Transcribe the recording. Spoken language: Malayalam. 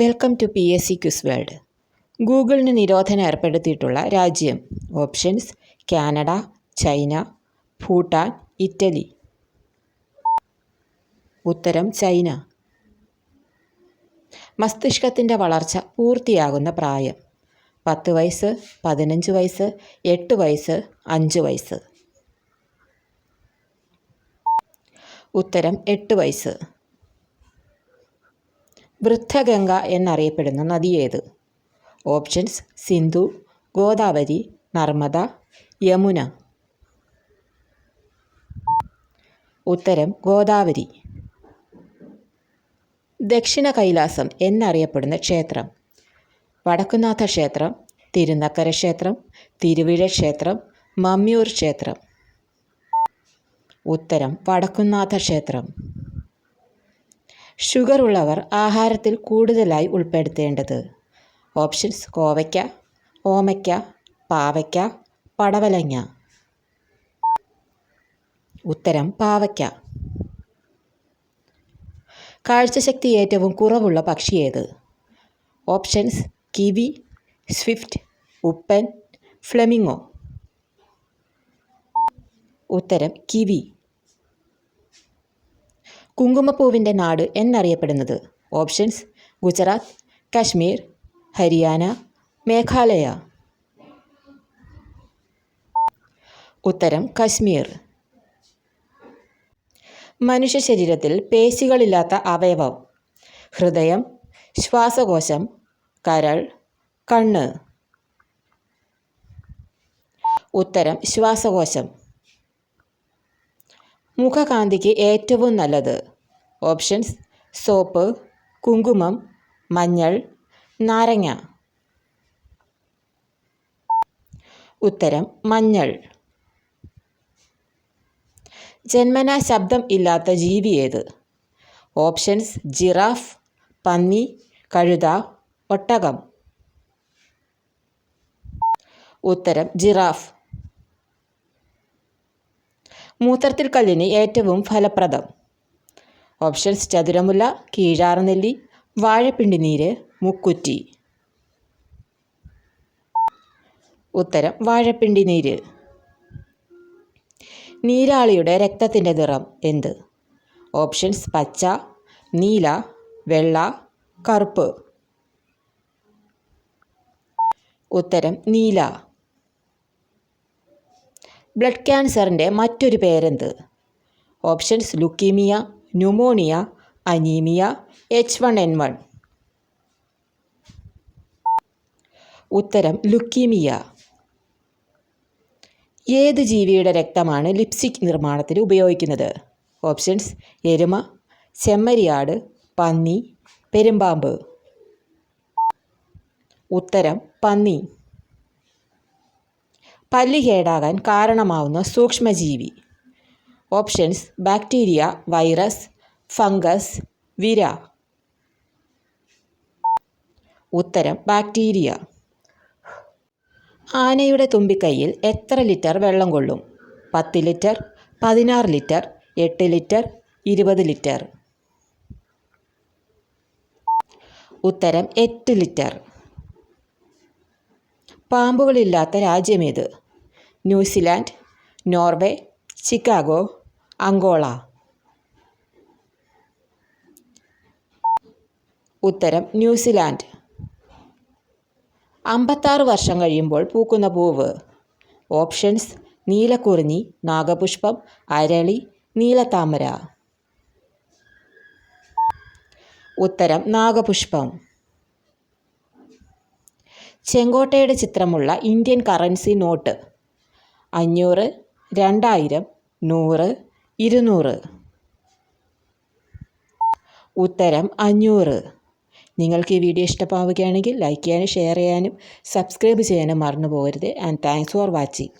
Welcome to P S C quiz world ഗൂഗിളിന് നിരോധനം ഏർപ്പെടുത്തിയിട്ടുള്ള രാജ്യം. Options Canada China Bhutan Italy. ഉത്തരം ചൈന. മസ്തിഷ്കത്തിന്റെ വളർച്ച പൂർത്തിയാകുന്ന പ്രായം. പത്ത് വയസ്സ് പതിനഞ്ച് വയസ്സ് എട്ട് വയസ്സ് അഞ്ച് വയസ്സ്. ഉത്തരം എട്ട് വയസ്സ്. വൃദ്ധഗംഗ എന്നറിയപ്പെടുന്ന നദി ഏത്? ഓപ്ഷൻസ് സിന്ധു ഗോദാവരി നർമ്മദ യമുന. ഉത്തരം ഗോദാവരി. ദക്ഷിണ കൈലാസം എന്നറിയപ്പെടുന്ന ക്ഷേത്രം. വടക്കുനാഥ ക്ഷേത്രം തിരുനക്കര ക്ഷേത്രം തിരുവിഴ ക്ഷേത്രം മമ്മിയൂർ ക്ഷേത്രം. ഉത്തരം വടക്കുന്നാഥ ക്ഷേത്രം. ഷുഗർ ഉള്ളവർ ആഹാരത്തിൽ കൂടുതലായി ഉൾപ്പെടുത്തേണ്ടത്. ഓപ്ഷൻസ് കോവയ്ക്ക ഓമയ്ക്ക പാവയ്ക്ക പടവലങ്ങ. ഉത്തരം പാവയ്ക്ക. കാഴ്ചശക്തി ഏറ്റവും കുറവുള്ള പക്ഷി ഏത്? ഓപ്ഷൻസ് കിവി സ്വിഫ്റ്റ് ഉപ്പൻ ഫ്ലെമിങ്ങോ ഉത്തരം കിവി. കുങ്കുമപ്പൂവിന്റെ നാട് എന്നറിയപ്പെടുന്നത്. ഓപ്ഷൻസ് ഗുജറാത്ത് കശ്മീർ ഹരിയാന മേഘാലയ. ഉത്തരം കശ്മീർ. മനുഷ്യ ശരീരത്തിൽ പേശികളില്ലാത്ത അവയവം. ഹൃദയം ശ്വാസകോശം കരൾ കണ്ണ്. ഉത്തരം ശ്വാസകോശം. മുഖകാന്തിക്ക് ഏറ്റവും നല്ലത്. ഓപ്ഷൻസ്. സോപ്പ് കുങ്കുമം മഞ്ഞൾ നാരങ്ങ. ഉത്തരം മഞ്ഞൾ. ജന്മന ശബ്ദം ഇല്ലാത്ത ജീവി ഏത്? ഓപ്ഷൻസ് ജിറാഫ് പന്നി കഴുത ഒട്ടകം. ഉത്തരം ജിറാഫ്. മൂത്രത്തിൽ കല്ലിന് ഏറ്റവും ഫലപ്രദം. ഓപ്ഷൻസ് ചതുരമുല്ല കീഴാറുനെല്ലി വാഴപ്പിണ്ടി നീര് മുക്കുറ്റി. ഉത്തരം വാഴപ്പിണ്ടി നീര്. നീരാളിയുടെ രക്തത്തിന്റെ നിറം എന്ത്? ഓപ്ഷൻസ് പച്ച നീല വെള്ള കറുപ്പ്. ഉത്തരം നീല. ബ്ലഡ് ക്യാൻസറിന്റെ മറ്റൊരു പേരെന്ത്? Options leukaemia pneumonia anaemia H one N one. ഉത്തരം ലുക്കീമിയ. ഏത് ജീവിയുടെ രക്തമാണ് ലിപ്സിക് നിർമ്മാണത്തിന് ഉപയോഗിക്കുന്നത്? ഓപ്ഷൻസ് എരുമ ചെമ്മരിയാട് പന്നി പെരുമ്പാമ്പ്. ഉത്തരം പന്നി. പല്ല് കേടാകാൻ കാരണമാവുന്ന സൂക്ഷ്മജീവി. ഓപ്ഷൻസ് ബാക്ടീരിയ വൈറസ് ഫംഗസ് വിര. ഉത്തരം ബാക്ടീരിയ. ആനയുടെ തുമ്പിക്കൈയിൽ എത്ര ലിറ്റർ വെള്ളം കൊള്ളും? പത്ത് ലിറ്റർ പതിനാറ് ലിറ്റർ എട്ട് ലിറ്റർ ഇരുപത് ലിറ്റർ. ഉത്തരം എട്ട് ലിറ്റർ. പാമ്പുകളില്ലാത്ത രാജ്യമേത്. New Zealand Norway Chicago Angola ഉത്തരം ന്യൂസിലാൻഡ്. അമ്പത്താറ് വർഷം കഴിയുമ്പോൾ പൂക്കുന്ന പൂവ്. ഓപ്ഷൻസ് നീലക്കുറിഞ്ഞി നാഗപുഷ്പം അരളി നീലത്താമര. ഉത്തരം നാഗപുഷ്പം. ചെങ്കോട്ടയുടെ ചിത്രമുള്ള ഇന്ത്യൻ കറൻസി നോട്ട്. അഞ്ഞൂറ് രണ്ടായിരം നൂറ് ഇരുന്നൂറ്. ഉത്തരം അഞ്ഞൂറ്. നിങ്ങൾക്ക് ഈ വീഡിയോ ഇഷ്ടമാവുകയാണെങ്കിൽ ലൈക്ക് ചെയ്യാനും ഷെയർ ചെയ്യാനും സബ്സ്ക്രൈബ് ചെയ്യാനും മറന്നു പോകരുത് ആൻഡ് താങ്ക്സ് ഫോർ വാച്ചിങ്